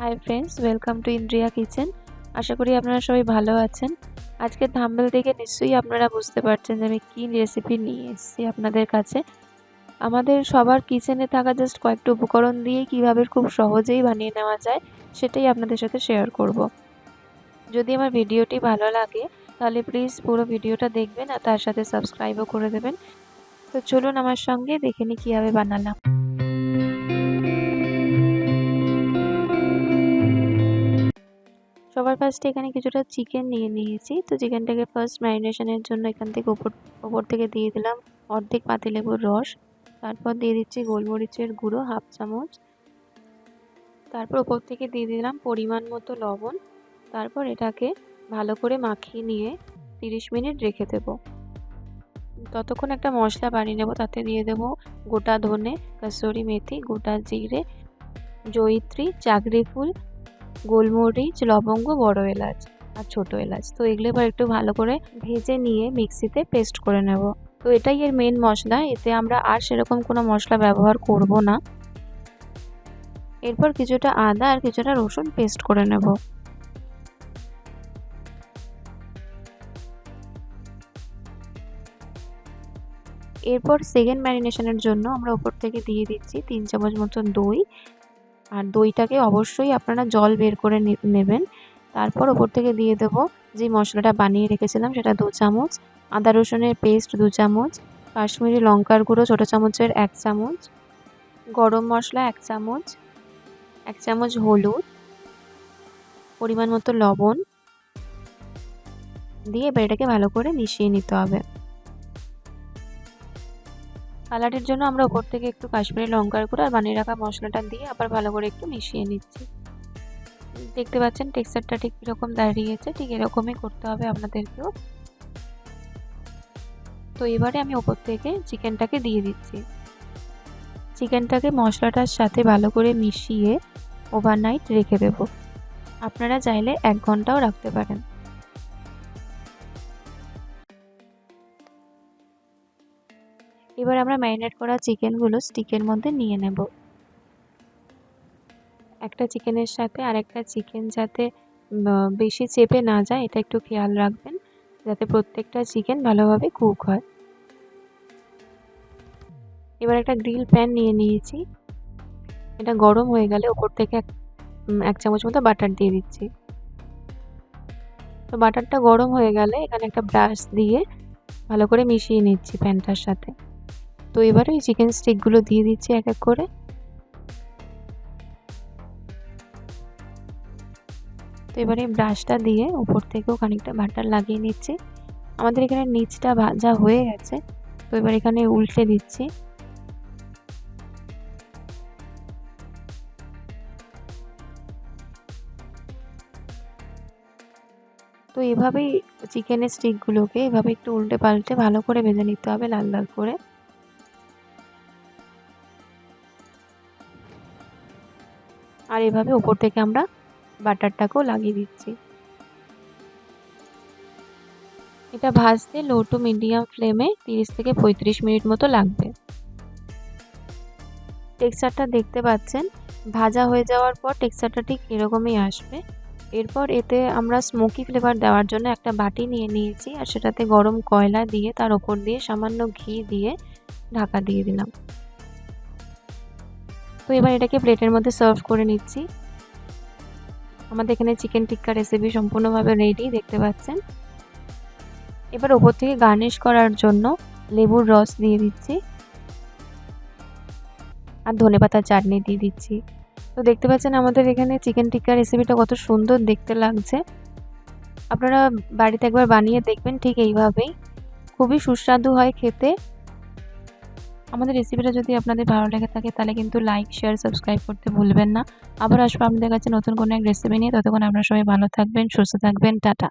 Hi friends welcome to Indriya kitchen আশা করি আপনারা সবাই ভালো আছেন। আজকে থাম্বেল দেখে নিশ্চয়ই আপনারা বুঝতে পারছেন যে আমি কী রেসিপি নিয়ে এসেছি আপনাদের কাছে। আমাদের সবার কিচেনে থাকা জাস্ট কয়েকটা উপকরণ দিয়ে কীভাবে খুব সহজেই বানিয়ে নেওয়া যায়, সেটাই আপনাদের সাথে শেয়ার করব। যদি আমার ভিডিওটি ভালো লাগে, তাহলে প্লিজ পুরো ভিডিওটা দেখবেন আর তার সাথে সাবস্ক্রাইবও করে দেবেন। তো চলুন আমার সঙ্গে দেখে নিই কীভাবে বানালাম। সবার ফার্স্টে এখানে কিছুটা চিকেন নিয়ে নিয়েছি। তো চিকেনটাকে ফার্স্ট ম্যারিনেশনের জন্য এখান থেকে ওপর ওপর থেকে দিয়ে দিলাম অর্ধেক পাতিলেবুর রস। তারপর দিয়ে দিচ্ছি গোলমরিচের গুঁড়ো, হাফ চামচ। তারপর ওপর থেকে দিয়ে দিলাম পরিমাণ মতো লবণ। তারপর এটাকে ভালো করে মাখিয়ে নিয়ে তিরিশ মিনিট রেখে দেবো। ততক্ষণ একটা মশলা বানিয়ে নেব, তাতে দিয়ে দেবো গোটা ধনে, কাসুরি মেথি, গোটা জিরে, জয়িত্রী, চাকরি ফুল গোলমরিচ, লবঙ্গ, বড় এলাচ আর ছোট এলাচ। তো এগুলো এবার একটু ভালো করে ভেজে নিয়ে মিক্সিতে পেস্ট করে নেব। তো এটাই এর মেন মশলা। এতে আমরা আর সেরকম কোনো মশলা ব্যবহার করব না। এরপর কিছুটা আদা আর কিছুটা রসুন পেস্ট করে নেব। এরপর সেকেন্ড ম্যারিনেশনের জন্য আমরা ওপর থেকে দিয়ে দিচ্ছি তিন চামচ মতন দই আর দইটাকে অবশ্যই আপনারা জল বের করে নেবেন। তারপর ওপর থেকে দিয়ে দেবো যে মশলাটা বানিয়ে রেখেছিলাম সেটা দু চামচ, আদা রসুনের পেস্ট দু চামচ, কাশ্মীরি লঙ্কার গুঁড়ো ছোটো চামচের এক চামচ, গরম মশলা এক চামচ এক চামচ হলুদ, পরিমাণ মতো লবণ দিয়ে এবার এটাকে ভালো করে মিশিয়ে নিতে হবে। কালারের জন্য আমরা ওপর থেকে একটু কাশ্মীরি লঙ্কার গুঁড়ো আর বানিয়ে রাখা মশলাটা দিয়ে আবার ভালো করে একটু মিশিয়ে নিচ্ছি। দেখতে পাচ্ছেন টেক্সচারটা ঠিক কীরকম দাঁড়িয়েছে, ঠিক এরকমই করতে হবে আপনাদেরকেও। তো এবারে আমি ওপর থেকে চিকেনটাকে দিয়ে দিচ্ছি। চিকেনটাকে মশলাটার সাথে ভালো করে মিশিয়ে ওভারনাইট রেখে দেব। আপনারা চাইলে এক ঘন্টাও রাখতে পারেন। এবার আমরা ম্যারিনেট করা চিকেনগুলো স্টিকের মধ্যে নিয়ে নেব। একটা চিকেনের সাথে আরেকটা চিকেন যাতে বেশি চেপে না যায়, এটা একটু খেয়াল রাখবেন, যাতে প্রত্যেকটা চিকেন ভালোভাবে কুক হয়। এবার একটা গ্রিল প্যান নিয়ে নিয়েছি। এটা গরম হয়ে গেলে ওপর থেকে এক চামচ মতো বাটার দিয়ে দিচ্ছি। তো বাটারটা গরম হয়ে গেলে এখানে একটা ব্রাশ দিয়ে ভালো করে মিশিয়ে নিচ্ছি প্যানটার সাথে। তো এবারে ওই চিকেন স্টিকগুলো দিয়ে দিচ্ছি এক এক করে। তো এবারে ব্রাশটা দিয়ে উপর থেকেও খানিকটা বাটার লাগিয়ে নিচ্ছি। আমাদের এখানে নিচটা ভাজা হয়ে গেছে, তো এবার এখানে উল্টে দিচ্ছি। তো এভাবেই চিকেনের স্টিকগুলোকে এভাবে একটু উল্টে পাল্টে ভালো করে ভেজে নিতে হবে লাল লাল করে। আর এভাবে ওপর থেকে আমরা বাটারটাকেও লাগিয়ে দিচ্ছি। এটা ভাজতে লো টু মিডিয়াম ফ্লেমে তিরিশ থেকে পঁয়ত্রিশ মিনিট মতো লাগবে। টেক্সচারটা দেখতে পাচ্ছেন, ভাজা হয়ে যাওয়ার পর টেক্সচারটা ঠিক এরকমই আসবে। এরপর এতে আমরা স্মোকি ফ্লেভার দেওয়ার জন্য একটা বাটি নিয়ে নিয়েছি আর সেটাতে গরম কয়লা দিয়ে তার ওপর দিয়ে সামান্য ঘি দিয়ে ঢাকা দিয়ে দিলাম। তো এবার এটাকে প্লেটের মধ্যে সার্ভ করে নিচ্ছি। আমাদের এখানে চিকেন টিক্কা রেসিপি সম্পূর্ণভাবে রেডি দেখতে পাচ্ছেন। এবার ওপর থেকে গার্নিশ করার জন্য লেবুর রস দিয়ে দিচ্ছি। আর ধনে পাতার চাটনি দিয়ে দিচ্ছি। তো দেখতে পাচ্ছেন আমাদের এখানে চিকেন টিক্কা রেসিপিটা কত সুন্দর দেখতে লাগছে। আপনারা বাড়িতে একবার বানিয়ে দেখবেন ঠিক এইভাবেই। খুবই সুস্বাদু হয় খেতে। আমাদের রেসিপিটা যদি আপনাদের ভালো লেগে থাকে, তাহলে কিন্তু লাইক শেয়ার সাবস্ক্রাইব করতে ভুলবেন না। আবার আসব আপনাদের কাছে নতুন কোনো এক রেসিপি নিয়ে। ততক্ষণ আপনারা সবাই ভালো থাকবেন, সুস্থ থাকবেন। টাটা।